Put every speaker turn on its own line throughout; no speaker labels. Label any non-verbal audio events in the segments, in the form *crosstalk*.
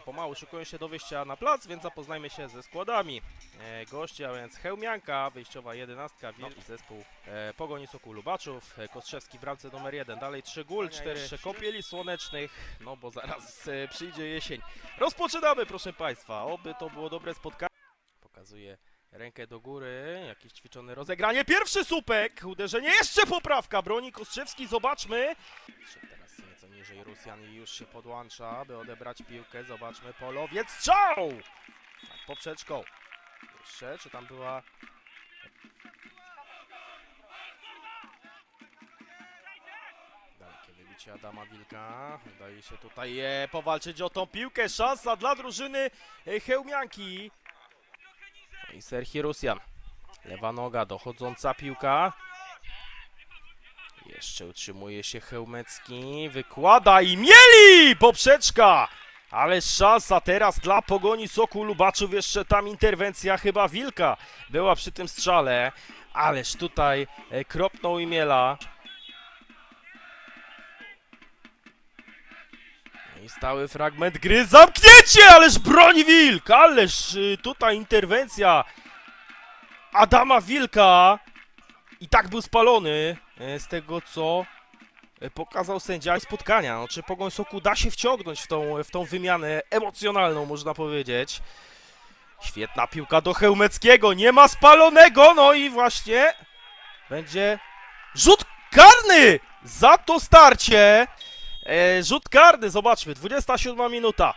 pomału, pomału szykują się do wyjścia na plac, więc zapoznajmy się ze składami. E, gości, a więc Chełmianka, wyjściowa jedenastka, wielki zespół e, Pogoni Sokół Lubaczów, e, Kostrzewski w bramce numer jeden, dalej trzy gól, cztery kąpieli słonecznych, no bo zaraz e, przyjdzie jesień. Rozpoczynamy, proszę Państwa, oby to było dobre spotkanie. Pokazuje rękę do góry, jakieś ćwiczone rozegranie, pierwszy słupek, uderzenie, jeszcze poprawka, broni Kostrzewski, zobaczmy. Teraz nieco niżej Rusjan i już się podłącza, by odebrać piłkę, zobaczmy, polowiec, strzał! Tak, poprzeczką. Jeszcze, czy tam była... Dalekie wybicie Adama Wilka. Udaje się tutaj e, powalczyć o tą piłkę. Szansa dla drużyny e, Chełmianki. No i Serhi Rusjan. Lewa noga, dochodząca piłka. Jeszcze utrzymuje się Chełmecki. Wykłada i mieli! Poprzeczka! Ale szansa teraz dla Pogoni Soku Lubaczów. Jeszcze tam interwencja chyba Wilka była przy tym strzale. Ależ tutaj e, kropnął i miela. I stały fragment gry. Zamknięcie! Ależ broni Wilk! Ależ y, tutaj interwencja Adama Wilka. I tak był spalony e, z tego co e, pokazał sędzia spotkania. No, czy Pogoń Soku da się wciągnąć w tą, w tą wymianę emocjonalną, można powiedzieć. Świetna piłka do Chełmeckiego, nie ma spalonego, no i właśnie będzie rzut karny za to starcie. E, rzut karny, zobaczmy, 27 minuta.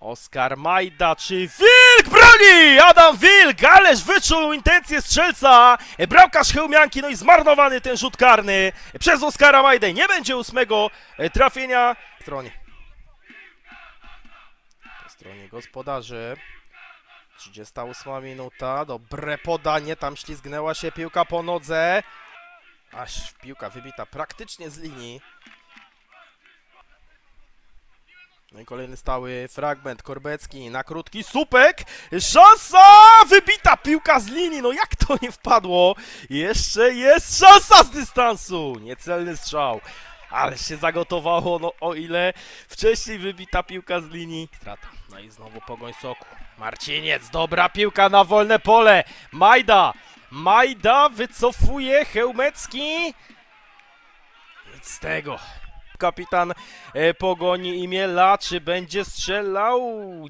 Oskar Majda, czy Wilk broni? Adam Wilk, ależ wyczuł intencje strzelca. E, Bramkarz Chełmianki, no i zmarnowany ten rzut karny przez Oskara Majdę. Nie będzie ósmego e, trafienia w stronie. Po stronie gospodarzy. 38 minuta, dobre podanie, tam ślizgnęła się piłka po nodze. Aż piłka wybita praktycznie z linii. No i kolejny stały fragment, Korbecki na krótki słupek, szansa, wybita piłka z linii, no jak to nie wpadło? Jeszcze jest szansa z dystansu, niecelny strzał, ale się zagotowało, no o ile wcześniej wybita piłka z linii. Strata, no i znowu Pogoń Soku, Marciniec, dobra piłka na wolne pole, Majda, Majda wycofuje, Chełmecki, nic z tego. Kapitan e, pogoni imię La, czy będzie strzelał?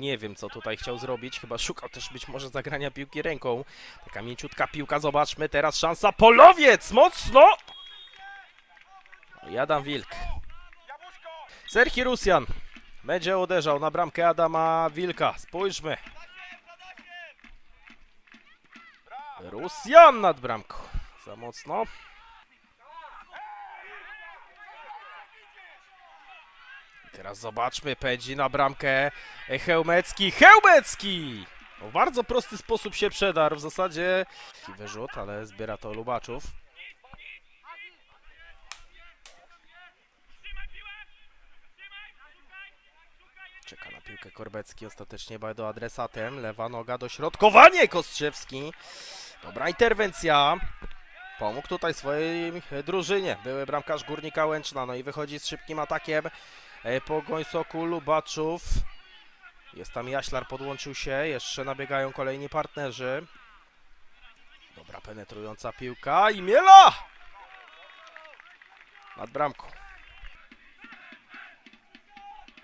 Nie wiem, co tutaj chciał zrobić. Chyba szukał też być może zagrania piłki ręką. Taka mięciutka piłka, zobaczmy. Teraz szansa. Polowiec! Mocno! No i Adam Wilk. Serhi Rusjan będzie uderzał na bramkę Adama Wilka. Spójrzmy. Rusjan nad bramką. Za mocno. Teraz zobaczmy, pędzi na bramkę e, Chełmecki. Chełmecki! W bardzo prosty sposób się przedarł. W zasadzie wyrzut, ale zbiera to Lubaczów. Czeka na piłkę Korbecki, ostatecznie do adresatem. Lewa noga, dośrodkowanie Kostrzewski. Dobra interwencja. Pomógł tutaj swojej drużynie. Były bramkarz Górnika Łęczna, no i wychodzi z szybkim atakiem. E, Pogoń Soku Lubaczów. Jest tam Jaślar, podłączył się. Jeszcze nabiegają kolejni partnerzy. Dobra, penetrująca piłka i Miela! Nad bramką.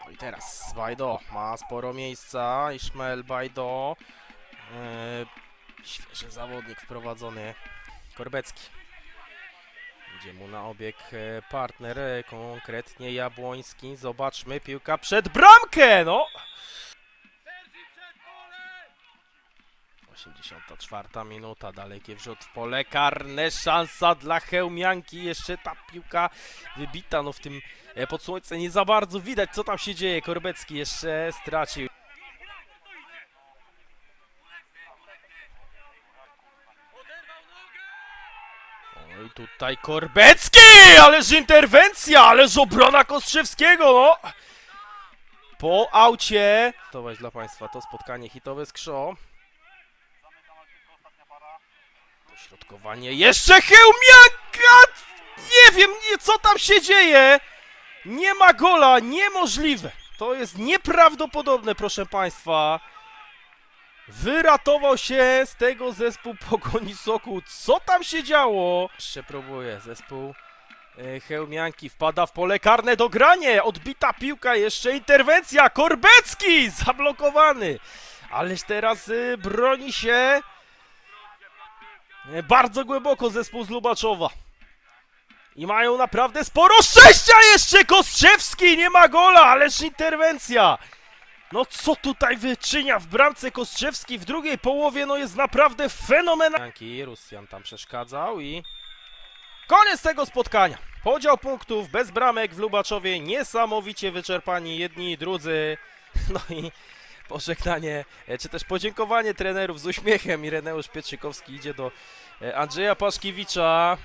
No i teraz Bajdo ma sporo miejsca. Ismael Bajdo. E, świeży zawodnik wprowadzony. Korbecki. Idzie mu na obieg e, partner, e, konkretnie Jabłoński. Zobaczmy, piłka przed bramkę, no! 84 minuta, dalekie wrzut w pole karne, szansa dla Chełmianki, jeszcze ta piłka wybita, no w tym e, pod słońce nie za bardzo widać co tam się dzieje, Korbecki jeszcze stracił. I tutaj Korbecki! Ależ interwencja! Ależ obrona Kostrzewskiego, no! Po aucie. To weź dla Państwa to spotkanie hitowe z Krzo. Dośrodkowanie jeszcze Chełmiaka! Nie wiem, nie, co tam się dzieje! Nie ma gola, niemożliwe! To jest nieprawdopodobne, proszę państwa. Wyratował się z tego zespół Pogoni Soku. Co tam się działo? Jeszcze próbuje zespół e, Chełmianki. Wpada w pole karne do granie. Odbita piłka, jeszcze interwencja. Korbecki zablokowany. Ależ teraz y, broni się e, bardzo głęboko zespół z Lubaczowa. I mają naprawdę sporo szczęścia jeszcze! Kostrzewski nie ma gola, ależ interwencja! No co tutaj wyczynia w bramce Kostrzewski w drugiej połowie, no jest naprawdę fenomenalny. Rusjan tam przeszkadzał i... Koniec tego spotkania. Podział punktów bez bramek w Lubaczowie, niesamowicie wyczerpani jedni i drudzy. *laughs* No i pożegnanie, e, czy też podziękowanie trenerów z uśmiechem. Ireneusz Pietrzykowski idzie do e, Andrzeja Paszkiewicza.